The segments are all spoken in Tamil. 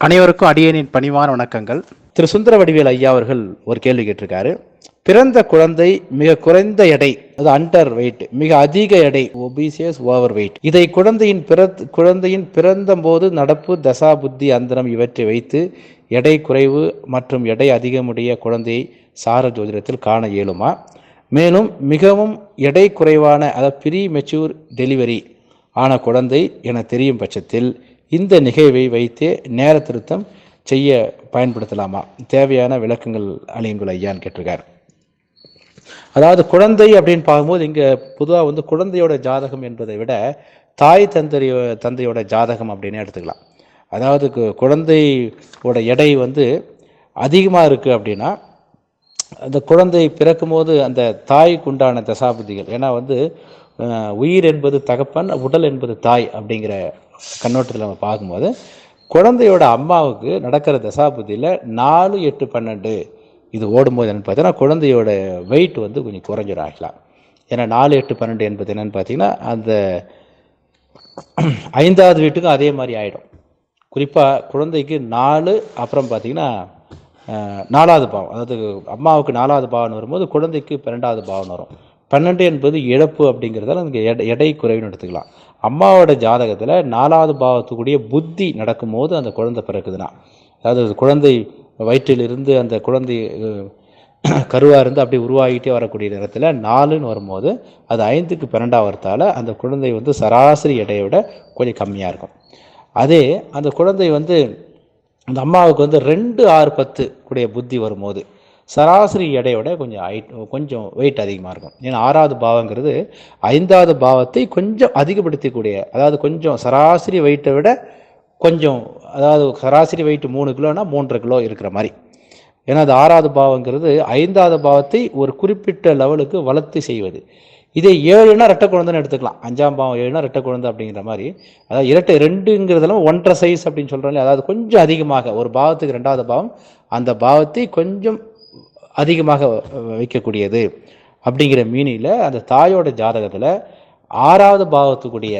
அனைவருக்கும் அடியனின் பணிவான வணக்கங்கள். திரு சுந்தர வடிவேல் ஐயா அவர்கள் ஒரு கேள்வி கேட்டிருக்காரு. பிறந்த குழந்தை மிக குறைந்த எடை அது அண்டர் வெயிட் மிக அதிக எடை ஒபிசியஸ் ஓவர் வெயிட் இதை குழந்தையின் பிற குழந்தையின் பிறந்த போது நடப்பு தசா புத்தி அந்தரம் இவற்றை வைத்து எடை குறைவு மற்றும் எடை அதிகமுடைய குழந்தையை சார ஜோதிடத்தில் காண இயலுமா? மேலும் மிகவும் எடை குறைவான அதாவது ப்ரீ மெச்சூர் டெலிவரி ஆன குழந்தை என தெரியும் பட்சத்தில் இந்த நிகழ்வை வைத்தே நேர திருத்தம் செய்ய பயன்படுத்தலாமா? தேவையான விளக்கங்கள் அழியுங்கள் ஐயான்னு கேட்டிருக்காரு. அதாவது குழந்தை அப்படின்னு பார்க்கும்போது இங்கே பொதுவாக வந்து குழந்தையோட ஜாதகம் என்பதை விட தாய் தந்தையோ தந்தையோட ஜாதகம் அப்படின்னு எடுத்துக்கலாம். அதாவது கு- குழந்தையோட எடை வந்து அதிகமாக இருக்குது அப்படின்னா அந்த குழந்தை பிறக்கும்போது அந்த தாய்க்கு உண்டான தசாபதிகள். ஏன்னா வந்து உயிர் என்பது தகப்பன் உடல் என்பது தாய் அப்படிங்கிற கண்ணோட்டத்தில் நம்ம பார்க்கும்போது குழந்தையோட அம்மாவுக்கு நடக்கிற தசாபதியில் நாலு எட்டு பன்னெண்டு இது ஓடும்போது என்னென்னு பார்த்தீங்கன்னா குழந்தையோட வெயிட் வந்து கொஞ்சம் குறைஞ்சிடும் ஆகலாம். ஏன்னா நாலு எட்டு பன்னெண்டு என்பது என்னென்னு பார்த்தீங்கன்னா அந்த ஐந்தாவது வீட்டுக்கும் அதே மாதிரி ஆகிடும் குறிப்பாக குழந்தைக்கு நாலு அப்புறம் பார்த்தீங்கன்னா நாலாவது பாவம். அதாவது அம்மாவுக்கு நாலாவது பாவம் வரும்போது குழந்தைக்கு பன்னெண்டாவது பாவம் வரும். பன்னெண்டு என்பது இழப்பு அப்படிங்கிறதால அதுக்கு எடை எடை குறைவுன்னு எடுத்துக்கலாம். அம்மாவோட ஜாதகத்தில் நாலாவது பாவத்துக்குரிய புத்தி நடக்கும்போது அந்த குழந்தை பிறக்குதுன்னா அதாவது குழந்தை வயிற்றிலிருந்து அந்த குழந்தை கருவாக இருந்து அப்படியே உருவாகிட்டே வரக்கூடிய நேரத்தில் நாலுன்னு வரும்போது அது ஐந்துக்கு பன்னெண்டாக வரத்தால் அந்த குழந்தை வந்து சராசரி எடையை விட கொஞ்சம் கம்மியாக இருக்கும். அதே அந்த குழந்தை வந்து அந்த அம்மாவுக்கு வந்து ரெண்டு ஆறு பத்து கூடிய புத்தி வரும்போது சராசரி எடையோட கொஞ்சம் ஹைட் கொஞ்சம் வெயிட் அதிகமாக இருக்கும். ஏன்னா ஆறாவது பாவங்கிறது ஐந்தாவது பாவத்தை கொஞ்சம் அதிகப்படுத்தக்கூடிய அதாவது கொஞ்சம் சராசரி வெயிட்டை விட கொஞ்சம் அதாவது சராசரி வெயிட் மூணு கிலோனா மூன்றரை கிலோ இருக்கிற மாதிரி. ஏன்னா அது ஆறாவது பாவங்கிறது ஐந்தாவது பாவத்தை ஒரு குறிப்பிட்ட லெவலுக்கு வளர்த்து செய்வது. இதே ஏழுனா ரெட்டை குழந்தைன்னு எடுத்துக்கலாம். அஞ்சாம் பாவம் ஏழுனா ரெட்டை குழந்தை அப்படிங்கிற மாதிரி. அதாவது இரட்டை ரெண்டுங்கிறதெல்லாம் ஒன்றரை சைஸ் அப்படின்னு சொல்கிறோம் அதாவது கொஞ்சம் அதிகமாக ஒரு பாவத்துக்கு ரெண்டாவது பாவம் அந்த பாவத்தை கொஞ்சம் அதிகமாக வ- வைக்கக்கூடியது அப்படிங்கிற மீனியில் அந்த தாயோட ஜாதகத்தில் ஆறாவது பாவத்துக்குரிய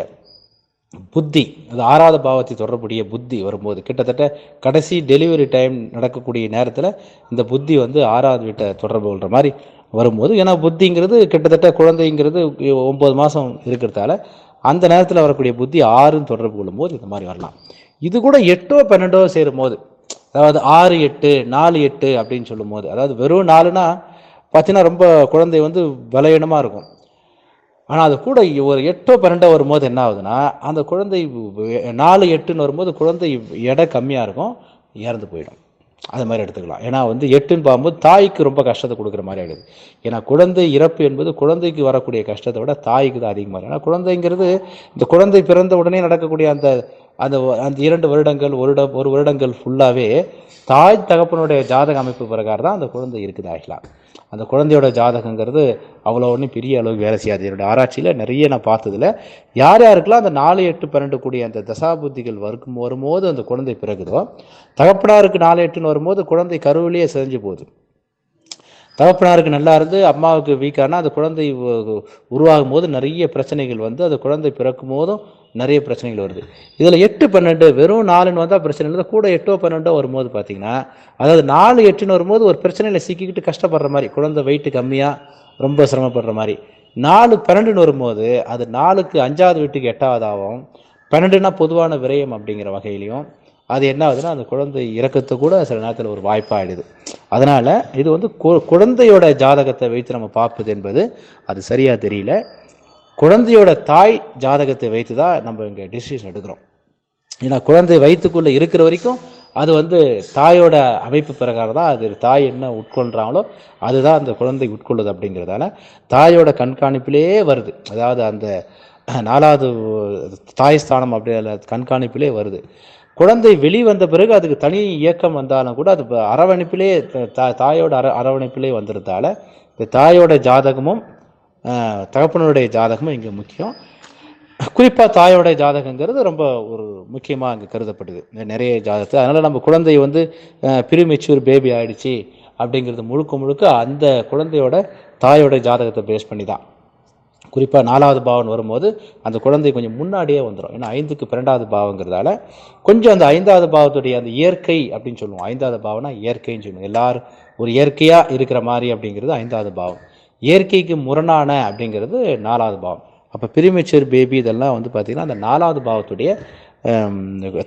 புத்தி அது ஆறாவது பாவத்தை தொடர்புடைய புத்தி வரும்போது கிட்டத்தட்ட கடைசி டெலிவரி டைம் நடக்கக்கூடிய நேரத்தில் இந்த புத்தி வந்து ஆறாவது வீட்டை தொடர்பு கொள்கிற மாதிரி வரும்போது ஏன்னா புத்திங்கிறது கிட்டத்தட்ட குழந்தைங்கிறது ஒம்பது மாதம் இருக்கிறதால அந்த நேரத்தில் வரக்கூடிய புத்தி ஆறுன்னு தொடர்பு கொள்ளும்போது இந்த மாதிரி வரலாம். இது கூட எட்டோ பன்னெண்டோ சேரும் போது அதாவது ஆறு எட்டு நாலு எட்டு அப்படின்னு சொல்லும்போது அதாவது வெறும் நாலுனா பார்த்தீங்கன்னா ரொம்ப குழந்தை வந்து பலவீனமாக இருக்கும். ஆனால் அது கூட ஒரு எட்டோ பன்னெண்டோ வரும்போது என்ன ஆகுதுன்னா அந்த குழந்தை நாலு எட்டுன்னு வரும்போது குழந்தை எடை கம்மியாக இருக்கும் இறந்து போயிடும். அது மாதிரி எடுத்துக்கலாம். ஏன்னா வந்து எட்டுன்னு பார்க்கும்போது தாய்க்கு ரொம்ப கஷ்டத்தை கொடுக்குற மாதிரி ஆகிடுது ஏன்னா குழந்தை இறப்பு என்பது குழந்தைக்கு வரக்கூடிய கஷ்டத்தை விட தாய்க்கு தான் அதிகமாக இருக்கும் ஏன்னா குழந்தைங்கிறது இந்த குழந்தை பிறந்த உடனே நடக்கக்கூடிய அந்த அந்த அந்த இரண்டு வருடங்கள் வருடம் ஒரு வருடங்கள் ஃபுல்லாகவே தாய் தகப்பனுடைய ஜாதக அமைப்பு பிரகாரம் தான் அந்த குழந்தை இருக்குது ஆகலாம் அந்த குழந்தையோட ஜாதகங்கிறது அவ்வளோ ஒன்றும் பெரிய அளவுக்கு வேலை செய்யாது. என்னோடய ஆராய்ச்சியில் நிறைய நான் பார்த்ததில் யார் யாருக்கெல்லாம் அந்த நாலு எட்டு பன்னெண்டு கூடிய அந்த தசாபுத்திகள் வரும் வரும்போது அந்த குழந்தை பிறகுதோ தகப்பனாருக்கு நாலு எட்டுன்னு வரும்போது குழந்தை கருவிலேயே செஞ்சு போகுது. தகப்பனாருக்கு நல்லா இருந்து அம்மாவுக்கு வீக்கானா அந்த குழந்தை உருவாகும் போது நிறைய பிரச்சனைகள் வந்து அந்த குழந்தை பிறக்கும் போதும் நிறைய பிரச்சனைகள் வருது. இதில் எட்டு பன்னெண்டு வெறும் நாலுன்னு வந்தால் பிரச்சனை இல்லை. கூட எட்டோ பன்னெண்டோ வரும்போது பார்த்தீங்கன்னா அதாவது நாலு எட்டுன்னு வரும்போது ஒரு பிரச்சனையில் சிக்கிக்கிட்டு கஷ்டப்படுற மாதிரி குழந்தை வெயிட்டு கம்மியாக ரொம்ப சிரமப்படுற மாதிரி. நாலு பன்னெண்டுன்னு வரும்போது அது நாலுக்கு அஞ்சாவது வீட்டுக்கு எட்டாவதாகவும் பன்னெண்டுனா பொதுவான விரயம் அப்படிங்கிற வகையிலையும் அது என்ன ஆகுதுன்னா அந்த குழந்தை இறக்கத்து கூட சில நேரத்தில் ஒரு வாய்ப்பாகிடுது அதனால் இது வந்து கு- குழந்தையோட ஜாதகத்தை வைத்து நம்ம பார்ப்பது என்பது அது சரியாக தெரியல. குழந்தையோட தாய் ஜாதகத்தை வைத்து தான் நம்ம இங்கே டிசிஷன் எடுக்கிறோம். ஏன்னா குழந்தை வயிற்றுக்குள்ளே இருக்கிற வரைக்கும் அது வந்து தாயோட அமைப்பு பிரகாரம் தான். அது தாய் என்ன உட்கொள்கிறாங்களோ அதுதான் அந்த குழந்தை உட்கொள்ளுது அப்படிங்கிறதால தாயோட கண்காணிப்பிலேயே வருது. அதாவது அந்த நாலாவது தாய் ஸ்தானம் அப்படி கண்காணிப்பிலே வருது. குழந்தை வெளி வந்த பிறகு அதுக்கு தனி இயக்கம் வந்தாலும் கூட அது அரவணைப்பிலே தா- தாயோட அர அரவணைப்பிலே வந்துடுறதால இந்த தாயோட ஜாதகமும் தகப்பனுடைய ஜாதகமும் இங்கே முக்கியம். குறிப்பாக தாயோடைய ஜாதகங்கிறது ரொம்ப ஒரு முக்கியமாக அங்கே கருதப்படுது. நிறைய ஜாதகத்தை அதனால் நம்ம குழந்தை வந்து ப்ரீமெச்சூர் பேபி ஆகிடுச்சி அப்படிங்கிறது முழுக்க முழுக்க அந்த குழந்தையோட தாயோட ஜாதகத்தை பேஸ் பண்ணி தான் குறிப்பாக நாலாவது பாவம் வரும்போது அந்த குழந்தை கொஞ்சம் முன்னாடியே வந்துடும் ஏன்னா ஐந்துக்கு பன்னெண்டாவது பாவங்கிறதால கொஞ்சம் அந்த ஐந்தாவது பாவத்துடைய அந்த இயற்கை அப்படின்னு சொல்லுவோம். ஐந்தாவது பாவம்னா இயற்கைன்னு சொல்லுவோம். எல்லாரும் ஒரு இயற்கையாக இருக்கிற மாதிரி அப்படிங்கிறது ஐந்தாவது பாவம். இயற்கைக்கு முரணான அப்படிங்கிறது நாலாவது பாவம். அப்போ பிரிமெச்சூர் பேபி இதெல்லாம் வந்து பார்த்திங்கன்னா அந்த நாலாவது பாவத்துடைய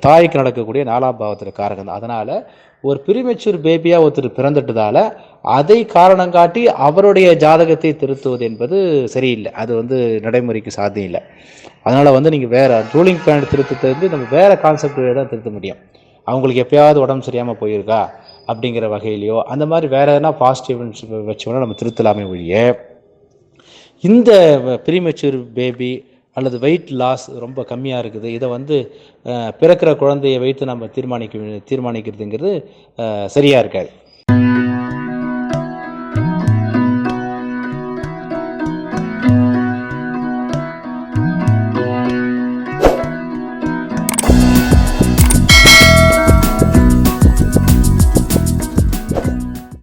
தாய்க்கு நடக்கக்கூடிய நாலாம் பாவத்தில் காரகம் தான். அதனால் ஒரு பிரிமெச்சூர் பேபியாக ஒருத்தர் பிறந்துட்டதால அதை காரணம் காட்டி அவருடைய ஜாதகத்தை திருத்துவது என்பது சரியில்லை. அது வந்து நடைமுறைக்கு சாத்தியம் இல்லை. அதனால் வந்து நீங்கள் வேறு ரூலிங் பிளான் திருத்தத்தை வந்து நம்ம வேறு கான்செப்ட் தான் திருத்த முடியும். அவங்களுக்கு எப்பயாவது உடம்பு சரியாமல் போயிருக்கா? அப்படிங்கிற வகையிலையோ அந்த மாதிரி வேறு எதனா பாசிட்டிவ் வச்சோம்னா நம்ம திருத்தலாமே ஒழிய இந்த ப்ரீமெச்சூர் பேபி அல்லது வெயிட் லாஸ் ரொம்ப கம்மியாக இருக்குது. இதை வந்து பிறக்கிற குழந்தையை வைத்து நம்ம தீர்மானிக்க தீர்மானிக்கிறதுங்கிறது சரியாக இருக்காது.